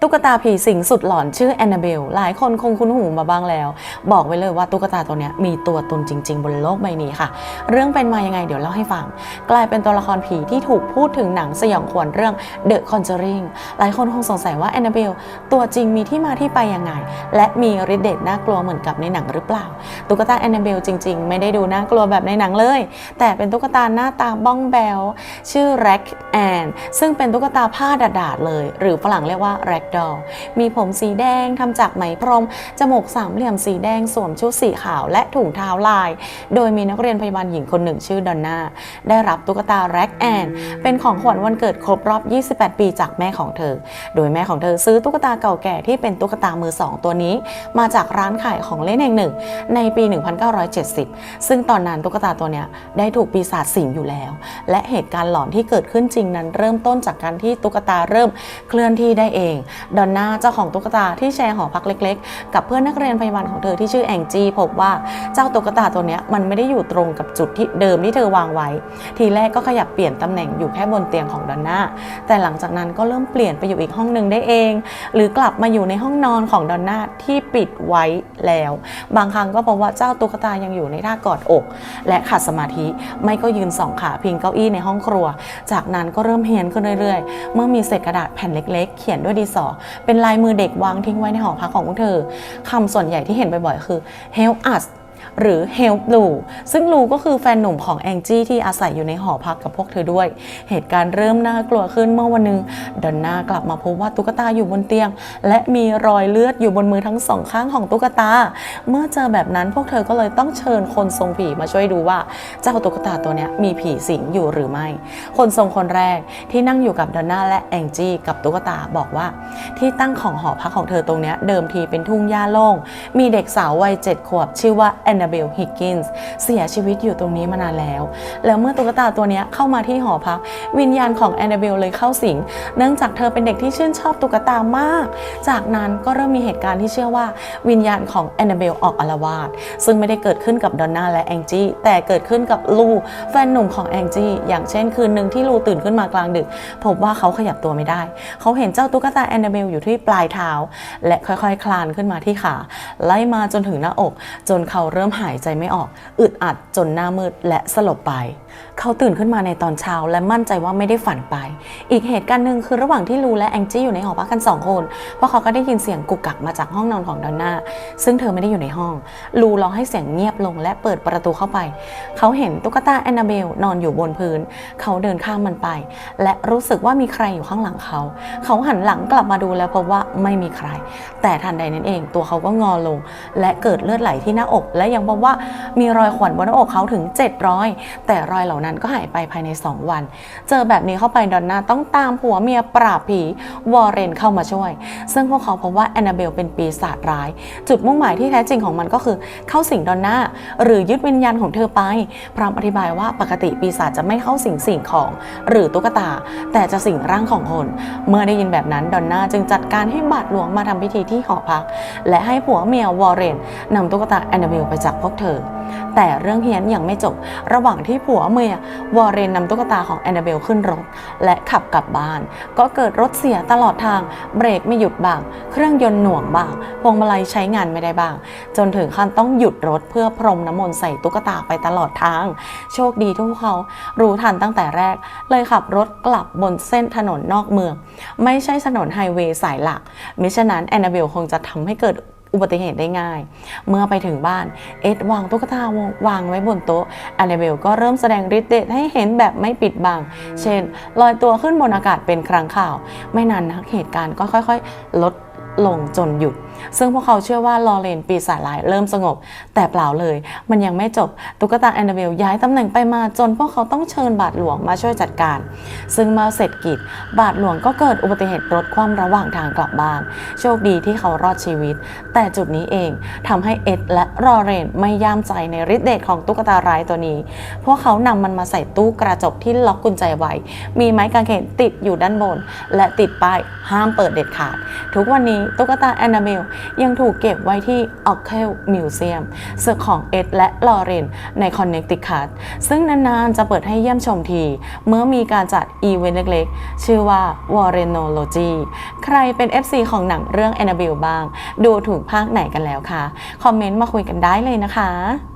ตุ๊กตาผีสิงสุดหลอนชื่อแอนนาเบลหลายคนคงคุ้นหูมาบ้างแล้ว บอกไว้เลยว่าตุ๊กตาตัวนี้มีตัวตนจริง ๆ บนโลกใบนี้ค่ะ เรื่องเป็นมายังไงเดี๋ยวเล่าให้ฟัง กลายเป็นตัวละครผีที่ถูกพูดถึงหนังสยองขวัญเรื่อง The Conjuring หลายคนคงสงสัยว่าแอนนาเบลตัวจริงมีที่มาที่ไปยังไง และมีฤทธิ์เดชน่ากลัวเหมือนกับในหนังหรือเปล่า ตุ๊กตาแอนนาเบลจริง ๆ ไม่ได้ดูน่ากลัวแบบในหนังเลย แต่เป็นตุ๊กตาหน้าตาบ้องแบวชื่อ Rack Ann ซึ่งเป็นตุ๊กตาผ้าดาดๆเลย หรือฝรั่งเรียกว่า Rack Doll มีผมสีแดงทำจากไหมพรม จมูกสามเหลี่ยมสีแดงสวมชุดสีขาวและถุงเท้าลาย โดยมีนักเรียนพยาบาลหญิงคนหนึ่งชื่อดอนน่า ได้รับตุ๊กตา Rack Ann เป็นของขวัญวันเกิดครบรอบ 28 ปีจากแม่ของเธอ โดยแม่ของเธอซื้อตุ๊กตาเก่าแก่ที่เป็นตุ๊กตามือสองตัวนี้ มาจากร้านขายของเล่นแห่งหนึ่ง ในปี 1970 ซึ่งตอนนั้นตุ๊กตาตัวนี้ได้ถูกปีศาจสิงอยู่แล้ว และเหตุการณ์หลอนที่เกิดขึ้นจริงนั้นเริ่มต้นจากการที่ตุ๊กตาเริ่มเคลื่อนที่ได้เองดอนน่าเจ้าของตุ๊กตาที่แชร์หอพักเล็ก ๆ กับเพื่อนนักเรียนพยาบาลของเธอที่ชื่อแองจี้พบว่าเจ้าตุ๊กตาตัวนี้มันไม่ได้อยู่ตรงกับจุดที่เดิมที่เธอวางไว้ ทีแรกก็ขยับเปลี่ยนตำแหน่งอยู่แค่บนเตียงของดอนน่าแต่หลังจากนั้นก็เริ่มเปลี่ยนไปอยู่อีกห้องหนึ่งได้เอง หรือกลับมาอยู่ในห้องนอนของดอนน่าที่ปิดไว้แล้ว บางครั้งก็พบว่าเจ้าตุ๊กตายังอยู่ในท่ากอดอก และขัดสมาธิไม่ก็ยืนสองขาพิงเก้าอี้ในห้องครัว จากนั้นก็เริ่มเฮียนขึ้นเรื่อยๆ เมื่อมีเศษกระดาษแผ่นเล็ก ๆ เขียนด้วยดินสอเป็นลายมือเด็กวางทิ้งไว้ในหอพักของพวกเธอคำส่วนใหญ่ที่เห็นบ่อยๆคือ help us หรือ Help Lu ซึ่งลูก็คือแฟนหนุ่มของแองจี้ที่อาศัยอยู่ในหอพักกับพวกเธอด้วย เหตุการณ์เริ่มน่ากลัวขึ้นเมื่อวันหนึ่งดอนน่ากลับมาพบว่าตุ๊กตาอยู่บนเตียง และมีรอยเลือดอยู่บนมือทั้งสองข้างของตุ๊กตา เมื่อเจอแบบนั้นพวกเธอก็เลยต้องเชิญคนทรงผีมาช่วยดูว่าเจ้าตุ๊กตาตัวนี้มีผีสิงอยู่หรือไม่ คนทรงคนแรกที่นั่งอยู่กับดอนน่าและแองจี้กับตุ๊กตาบอกว่า ที่ตั้งของหอพักของเธอตรงนี้เดิมทีเป็นทุ่งหญ้าโล่งมีเด็กสาววัยเจ็ดขวบชื่อว่าแอนนนาเบลฮิกกินส์เสียชีวิตอยู่ตรงนี้มานานแล้ว แล้วเมื่อตุ๊กตาตัวนี้เข้ามาที่หอพัก วิญญาณของแอนนาเบลเลยเข้าสิง เนื่องจากเธอเป็นเด็กที่ชื่นชอบตุ๊กตามาก จากนั้นก็เริ่มมีเหตุการณ์ที่เชื่อว่าวิญญาณของแอนนาเบลออกอารวาสซึ่งไม่ได้เกิดขึ้นกับดอนน่าและแองจี้แต่เกิดขึ้นกับลูแฟนหนุ่มของแองจี้อย่างเช่นคืนหนึ่งที่ลูตื่นขึ้นมากลางดึก พบว่าเขาขยับตัวไม่ได้ เขาเห็นเจ้าตุ๊กตาแอนนาเบลอยู่ที่ปลายเท้า และค่อยๆ คลานขึ้นมาที่ขาไล่มาจนถึงหน้าอก จนเขาเริ่มหายใจไม่ออก อึดอัดจนหน้ามืดและสลบไป เขาตื่นขึ้นมาในตอนเช้าและมั่นใจว่าไม่ได้ฝันไป อีกเหตุการณ์หนึ่งคือระหว่างที่ลูและแองจี้อยู่ในหอพักกันสองคนพราะเขาก็ได้ยินเสียงกุกกักมาจากห้องนอนของดอนน่าซึ่งเธอไม่ได้อยู่ในห้อง ลูร้องให้เสียงเงียบลงและเปิดประตูเข้าไป เขาเห็นตุ๊กตาแอนนาเบลนอนอยู่บนพื้น เขาเดินข้ามมันไป และรู้สึกว่ามีใครอยู่ข้างหลังเขา เขาหันหลังกลับมาดูแล้วพบว่าไม่มีใคร แต่ทันใดนั้นเอง ตัวเขาก็งอลง และเกิดเลือดไหลที่หน้าอกและยังพบว่ามีรอยข่วนบนหน้าอกเขาถึง 700 แต่รอยเหล่านั้นก็หายไปภายใน 2 วัน เจอแบบนี้เข้าไปดอนน่าต้องตามผัวเมียปราบผีวอร์เรนเข้ามาช่วย ซึ่งพวกเขาพบว่าแอนนาเบลเป็นปีศาจร้าย จุดมุ่งหมายที่แท้จริงของมันก็คือเข้าสิงดอนน่าหรือยึดวิญญาณของเธอไป พร้อมอธิบายว่าปกติปีศาจจะไม่เข้าสิงสิ่งของ หรือตุ๊กตา แต่จะสิงร่างของคน เมื่อได้ยินแบบนั้นดอนน่าจึงจัดการให้บาทหลวงมาทำพิธีที่หอพัก และให้ผัวเมียวอร์เรนนำตุ๊กตาแอนนาเบลไปจากพวกเธอ แต่เรื่องเฮี้ยนยังไม่จบ ระหว่างที่ผัวเมียวอร์เรนนำตุ๊กตาของแอนนาเบลขึ้นรถ และขับกลับบ้าน ก็เกิดรถเสียตลอดทาง เบรกไม่หยุดบ้าง เครื่องยนต์หน่วงบ้าง พวงมาลัยใช้งานไม่ได้บ้าง จนถึงขั้นต้องหยุดรถเพื่อพรมน้ำมนต์ใส่ตุ๊กตาไปตลอดทาง โชคดีที่พวกเขารู้ทันตั้งแต่แรก เลยขับรถกลับบนเส้นถนนนอกเมือง ไม่ใช่ถนนไฮเวย์สายหลักมิฉะนั้นแอนนาเบลคงจะทำให้เกิด อุบัติเหตุได้ง่าย เมื่อไปถึงบ้านเอ็ดวางตุ๊กตาวางไว้บนโต๊ะแอนนาเบลก็เริ่มแสดงฤทธิ์เดชให้เห็นแบบไม่ปิดบัง เช่น ลอยตัวขึ้นบนอากาศเป็นครั้งข่าว ไม่นานนักเหตุการณ์ก็ค่อย ๆ ลดลงจนหยุด ซึ่งพวกเขาเชื่อว่าลอเรนปีศาจร้ายเริ่มสงบ แต่เปล่าเลย มันยังไม่จบตุ๊กตาแอนนาเบลย้ายตำแหน่งไปมาจนพวกเขาต้องเชิญบาทหลวงมาช่วยจัดการ ซึ่งเมื่อเสร็จกิจ บาทหลวงก็เกิดอุบัติเหตุรถคว่ำระหว่างทางกลับบ้าน โชคดีที่เขารอดชีวิต แต่จุดนี้เองทำให้เอ็ดและรอเรนไม่ย่ามใจในฤทธิ์เดชของตุ๊กตาร้ายตัวนี้ พวกเขานำมันมาใส่ตู้กระจกที่ล็อกกุญแจไว้ มีไม้กางเขนติดอยู่ด้านบน และติดป้ายห้ามเปิดเด็ดขาด ทุกวันนี้ตุ๊กตาแอนนาเบลยังถูกเก็บไว้ที่ o c c l Museum ซึ่งของเอ็ดและลอเรนในคอนเนคติคัตซึ่งนานๆ จะเปิดให้เยี่ยมชมที เมื่อมีการจัดอีเวนต์เล็กๆ ชื่อว่า w a r r e n o l o g y ใครเป็น FC ของหนังเรื่อง Annabelle บ้าง ดูถูกภาคไหนกันแล้วคะ คอมเมนต์มาคุยกันได้เลยนะคะ